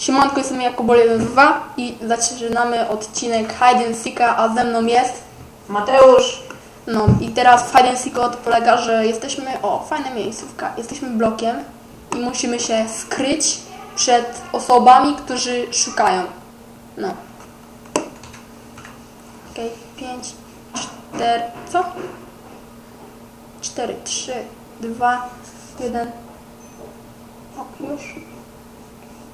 Siemanko, jestem Jakubol 12 i zaczynamy odcinek Hide and Seeka, a ze mną jest Mateusz, no i teraz w Hide and Seeku to polega, że jesteśmy, o fajna miejscówka, jesteśmy blokiem i musimy się skryć przed osobami, którzy szukają. No. Okej, 5, 4, co? 4, 3, 2, 1. O, już.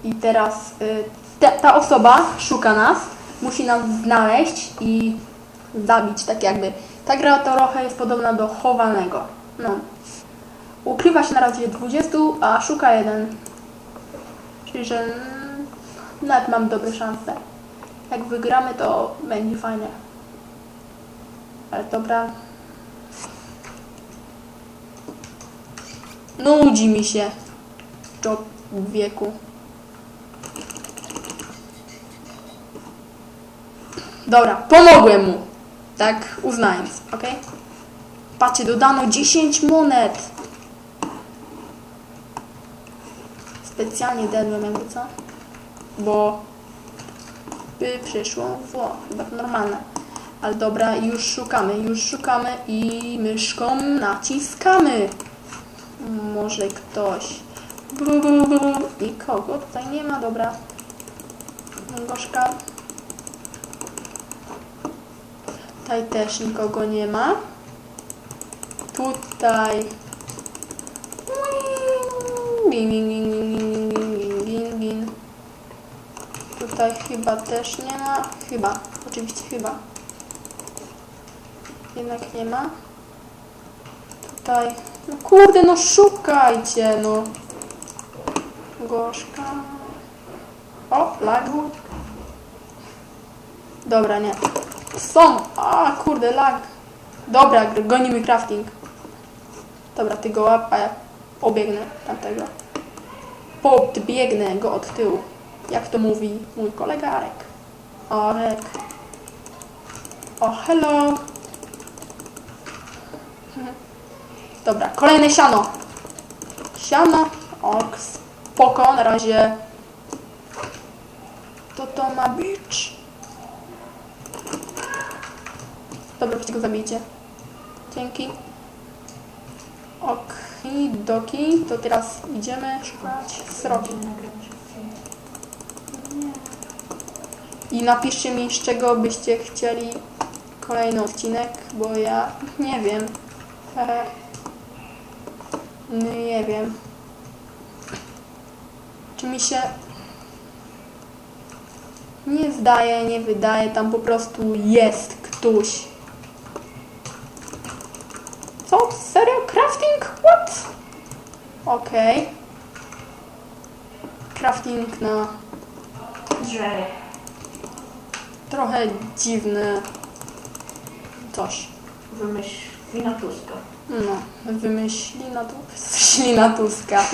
I teraz y, ta, ta osoba szuka nas, musi nas znaleźć i zabić, tak jakby. Ta gra trochę jest podobna do chowanego. No. Ukrywa się na razie 20, a szuka jeden. Czyli, że mm, nawet mam dobre szanse. Jak wygramy, to będzie fajnie. Ale dobra. Nudzi mi się. W wieku. Dobra, pomogłem mu. Tak uznając, ok? Patrzcie, dodano 10 monet. Specjalnie dedłem jakby co? Bo by przyszło w chyba to normalne. Ale dobra, już szukamy, już szukamy i myszką naciskamy. Może ktoś. Nikogo tutaj nie ma, dobra. Gorzka. Tutaj też nikogo nie ma. Tutaj. Tutaj chyba też nie ma. Chyba. Oczywiście chyba. Jednak nie ma. Tutaj. No kurde, no szukajcie, no. Gorzka. O, lag. Dobra, nie. Są! A, kurde, lag. Dobra, gonimy crafting. Dobra, ty go łap, a ja obiegnę tamtego. Podbiegnę go od tyłu. Jak to mówi mój kolega Arek. Arek. O, hello. Dobra, kolejne siano. Siano. O, spoko, na razie. To to ma być. Dobra, weźcie go zabijcie. Dzięki. Okidoki, to teraz idziemy szukać sroki. I napiszcie mi, z czego byście chcieli kolejny odcinek, bo ja nie wiem. Hehe. Nie wiem. Czy mi się nie zdaje, nie wydaje, tam po prostu jest ktoś. Co? Serio? Crafting? What? Okej. Crafting na drzewo. trochę dziwny coś. Wymyśl wina Tuska. No, wymyślina tu, ślina Tuska.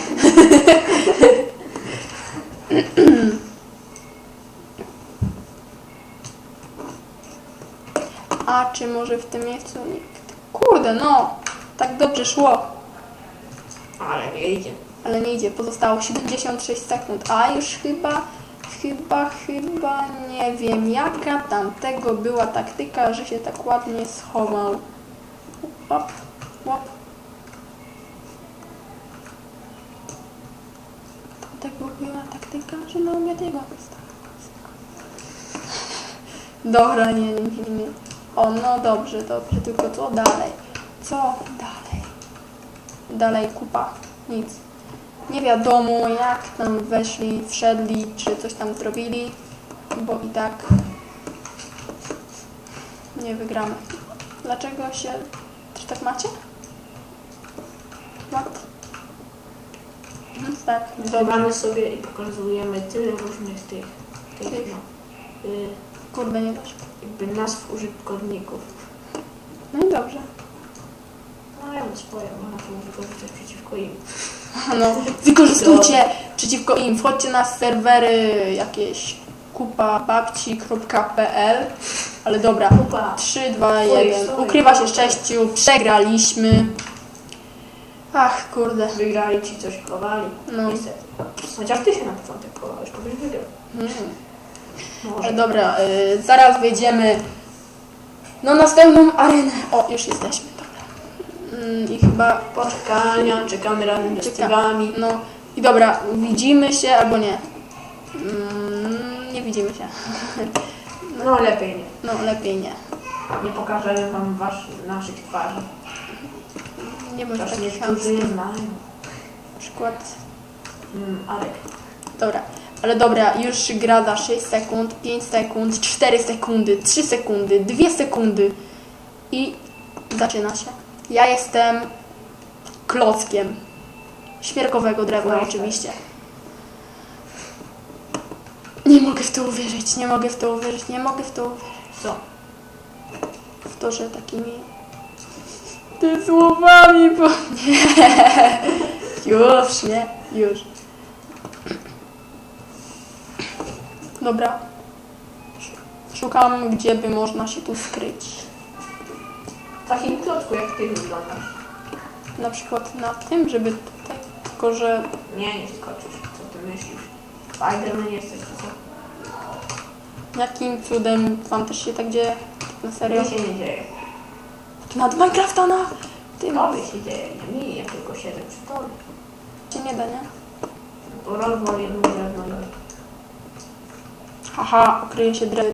A czy może w tym miejscu nikt? Kurde, no! Tak dobrze szło, Ale nie idzie. ale nie idzie. Pozostało 76 sekund, a już chyba, chyba, chyba nie wiem jaka tamtego była taktyka, że się tak ładnie schował. Łap, łap. Tamtego była taktyka, że na obiad jego Dobra, nie, nie, nie, nie. O, no dobrze, dobrze, tylko co dalej? Co dalej? Dalej kupa. Nic. Nie wiadomo jak tam weszli, wszedli, czy coś tam zrobili, bo i tak nie wygramy. Dlaczego się... Czy tak macie? What? Mhm, tak. Zbieramy sobie i pokazujemy tyle różnych tych, tych Tych. no, y, Kurde, nie dasz. jakby nazw użytkowników. No i dobrze. Mam swoje, można to wykorzystać przeciwko im. No, wykorzystujcie przeciwko im. Wchodźcie na serwery jakieś kupababci.pl Ale dobra. Kupa. 3, 2, Oj, 1. sorry. Ukrywa się sześciu. Przegraliśmy. Ach, kurde. Wygrali ci coś chowali. No. Niestety. Chociaż ty się na początek chowałeś, to byś wygrał. Mm. Może. Dobra, y, zaraz wejdziemy na następną arenę. O, już jesteśmy, I chyba Poczekania, czekamy razem z cygami. No i dobra, widzimy się albo nie. Mm, nie widzimy się. No lepiej nie. No lepiej nie. Nie pokażę wam wasz, naszych twarzy. Nie bądź Chociaż taki niektórzy je znają. Na przykład. Mm, Arek. Dobra, ale dobra, już gra za 6 sekund, 5 sekund, 4 sekundy, 3 sekundy, 2 sekundy i zaczyna się. Ja jestem klockiem. Świerkowego drewna oczywiście. Nie mogę w to uwierzyć, nie mogę w to uwierzyć, nie mogę w to uwierzyć. Co? W to, że takimi ty słowami, bo nie. Już, nie, już. Dobra. Szukam, gdzie by można się tu skryć. Takim klocku jak ty wyglądasz. Na przykład na tym, żeby tutaj, tylko że Nie, nie skoczysz. Co ty myślisz? Spiderman jesteś, czy co? jakim cudem wam też się tak dzieje? Na serio? To się nie dzieje. Nad Minecrafta na tym Tobie się dzieje. Nie mi, ja tylko siedzę przy tobie. się nie da, nie? Rozwal jedną drewno. Haha, okryje się dre